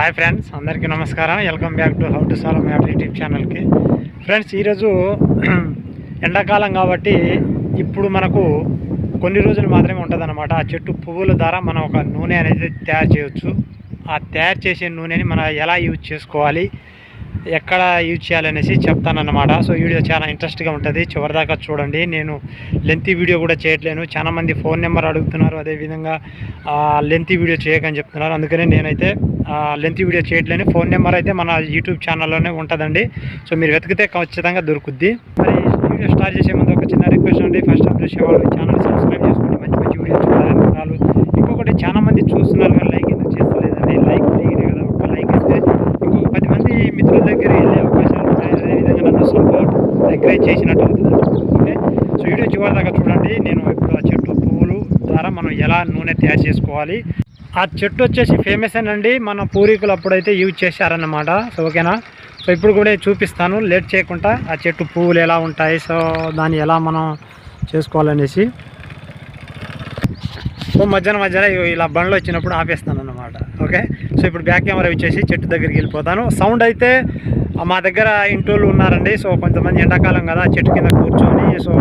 Hi friends అందరికీ నమస్కారం. Welcome back to how to solve matter YouTube ఛానల్కి. Friends ఈరోజు ఎండాకాలం కాబట్టి ఇప్పుడు మనకు కొన్ని రోజులు మాత్రమే ఉంటుందన్నమాట. ఆ చెట్టు పువ్వుల ద్వారా మనం ఒక నూనె అనేది తయారు చేయవచ్చు ఆ తయారు చేసే నూనెని మనం ఎలా యూజ్ చేసుకోవాలి? ఎక్కడ యూజ్ చేయాలనేసి చెప్తానన్నమాట. సో వీడియో చాలా ఇంట్రెస్ట్గా ఉంటుంది. చివరిదాకా చూడండి. నేను లెంతీ వీడియో కూడా చేయట్లేను. చాలా మంది ఫోన్ నెంబర్ అడుగుతున్నారు. అదేవిధంగా లెంతీ వీడియో చేయకని చెప్తున్నారు. అందుకనే నేనైతే లెంతీ వీడియో చేయట్లేను. ఫోన్ నెంబర్ అయితే మన యూట్యూబ్ ఛానల్లోనే ఉంటుందండి. సో మీరు వెతికితే ఖచ్చితంగా దొరుకుద్ది. మరి వీడియో స్టార్ట్ చేసే ముందు ఒక చిన్న రిక్వెస్ట్ అండి. ఫస్ట్ ఆఫ్ చూసేవాళ్ళు ఛానల్ సబ్స్క్రైబ్ చేసుకోండి మంచి మంచి వీడియో చూడాలనుకున్నారు ఇంకొకటి చాలా మంది చూస్తున్నారు కానీ లైక్ ఎందుకు చేస్తలేదండి లైక్ ఫ్రీగానే కదా ఒక లైక్ ఇస్తే ఇంకొక పది మంది మిత్రుల దగ్గర వెళ్ళే అవకాశాలు ఉంటాయి అదేవిధంగా నన్ను సపోర్ట్ ఎంకరేజ్ చేసినట్టు అవుతుంది ఓకే? సో వీడియో చివరి దాకా చూడండి. నేను ఇప్పుడు ఆ చెట్టు పువ్వులు ద్వారా మనం ఎలా నూనె తయారు చేసుకోవాలి. ఆ చెట్టు వచ్చేసి ఫేమస్ అండి. మన పూర్వీకులు అప్పుడైతే యూజ్ చేశారన్నమాట. సో ఓకేనా? సో ఇప్పుడు కూడా చూపిస్తాను. లేట్ చేయకుండా ఆ చెట్టు పువ్వులు ఎలా ఉంటాయి? సో దాన్ని ఎలా మనం చేసుకోవాలనేసి. సో మధ్యాహ్నం మధ్యాహ్నం ఇలా బండ్లు వచ్చినప్పుడు ఆపేస్తాను అన్నమాట ఓకే? సో ఇప్పుడు బ్యాక్ కెమెరా ఇచ్చేసి చెట్టు దగ్గరికి వెళ్ళిపోతాను. సౌండ్ అయితే మా దగ్గర ఇంటోళ్ళు ఉన్నారండి. సో కొంతమంది ఎండాకాలం కదా చెట్టు కింద కూర్చొని సో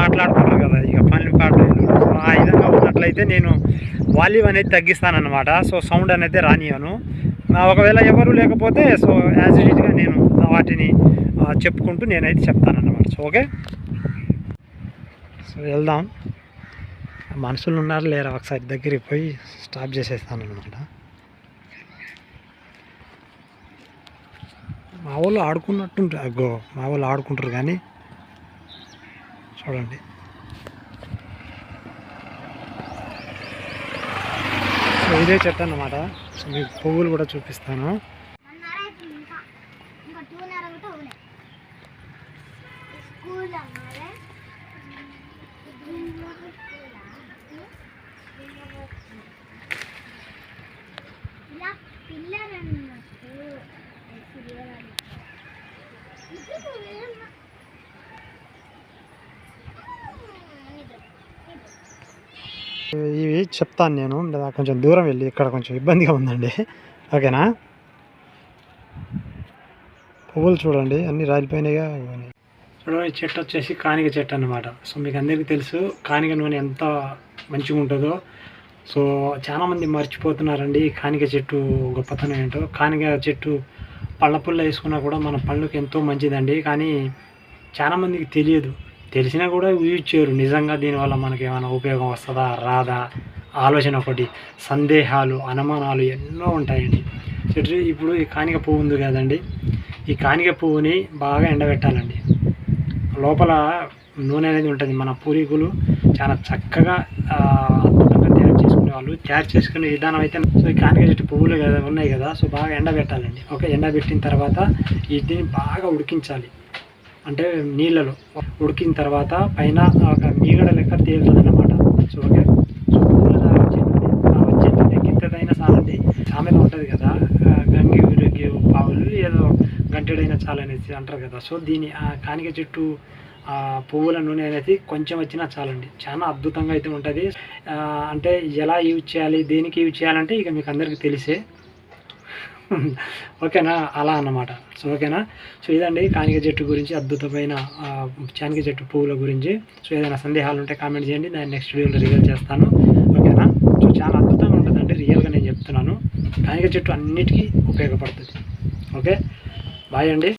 మాట్లాడుకుంటారు కదా. ఇక పనులు పాటలు ఆ విధంగా ఉన్నట్లయితే నేను వాల్యూమ్ అనేది తగ్గిస్తానన్నమాట. సో సౌండ్ అనేది రానియను. ఒకవేళ ఎవరు లేకపోతే సో యాజ్ ఇట్గా నేను వాటిని చెప్పుకుంటూ నేనైతే చెప్తానన్నమాట. So okay? సో వెళ్దాం. మనుషులు ఉన్నారు లేరా? ఒకసారి దగ్గరికి పోయి స్టాప్ చేసేస్తాను అనమాట మా వాళ్ళు ఆడుకున్నట్టుంటారు. అగ్గో మా వాళ్ళు ఆడుకుంటారు కానీ చూడండి. సో ఇదే చెట్టు అన్నమాట. సో మీకు పువ్వులు కూడా చూపిస్తాను నన్నర అవుతుంది ఇంకా ఇంకా టూన్నర కూడా ఉన్నాయి స్కూల్ అన్నారే దీంట్లో స్కూలా? ఇలా పిల్లలు అన్నట్టు సీరియల్ ఇవి చెప్తాను నేను లేదా కొంచెం దూరం వెళ్ళి ఇక్కడ కొంచెం ఇబ్బందిగా ఉందండి. ఓకేనా? పువ్వులు చూడండి అన్ని రాలిపోయినాయిగా చూడండి చెట్టు వచ్చేసి కానిక చెట్టు అన్నమాట. సో మీకు అందరికీ తెలుసు కానిగ నూనె ఎంత మంచిగా ఉంటుందో. సో చాలామంది మర్చిపోతున్నారండి కానిక చెట్టు గొప్పతనం ఏంటో. కానిగ చెట్టు పళ్ళ పుల్ల వేసుకున్నా కూడా మన పళ్ళకి ఎంతో మంచిదండి. కానీ చాలామందికి తెలియదు. తెలిసినా కూడా యూజ్ చేయరు నిజంగా దీనివల్ల మనకి ఏమైనా ఉపయోగం వస్తుందా రాదా? ఆలోచన ఒకటి. సందేహాలు అనుమానాలు ఎన్నో ఉంటాయండి. చెట్టు ఇప్పుడు ఈ కానిక పువ్వు ఉంది కదండి. ఈ కానిక పువ్వుని బాగా ఎండబెట్టాలండి. లోపల నూనె అనేది ఉంటుంది. మన పూర్వీకులు చాలా చక్కగా అద్భుతంగా తయారు చేసుకునే వాళ్ళు. తయారు చేసుకునే విధానం అయితే సో ఈ కానిక చెట్టు పువ్వులు కదా ఉన్నాయి కదా. సో బాగా ఎండబెట్టాలండి. ఓకే ఎండబెట్టిన తర్వాత వీటిని బాగా ఉడికించాలి. అంటే నీళ్ళలో ఉడికిన తర్వాత పైన ఒక మీగడ లెక్క తేలుతుంది అనమాట సో ఓకే సో పువ్వుల దాకా వచ్చే నూనె ఆ సామెత ఉంటుంది కదా గంగి విరిగి పావులు ఏదో గంటెడైనా చాలనేసి అంటారు కదా. సో దీని కానిక చెట్టు ఆ పువ్వుల నూనె అనేది కొంచెం వచ్చినా చాలండి. చాలా అద్భుతంగా అయితే ఉంటుంది. అంటే ఎలా యూజ్ చేయాలి దేనికి యూజ్ చేయాలంటే ఇక మీకు అందరికీ తెలిసే. ఓకేనా? అలా అన్నమాట. సో ఓకేనా? సో ఇదండి కానిక చెట్టు గురించి అద్భుతమైన చానిక చెట్టు పువ్వుల గురించి. సో ఏదైనా సందేహాలు ఉంటే కామెంట్ చేయండి. నేను నెక్స్ట్ వీడియోలో రివీల్ చేస్తాను. ఓకేనా? సో చాలా అద్భుతంగా ఉంటుందండి. రియల్గా నేను చెప్తున్నాను. కానిక చెట్టు అన్నిటికీ ఉపయోగపడుతుంది. ఓకే? బాయ్ అండి.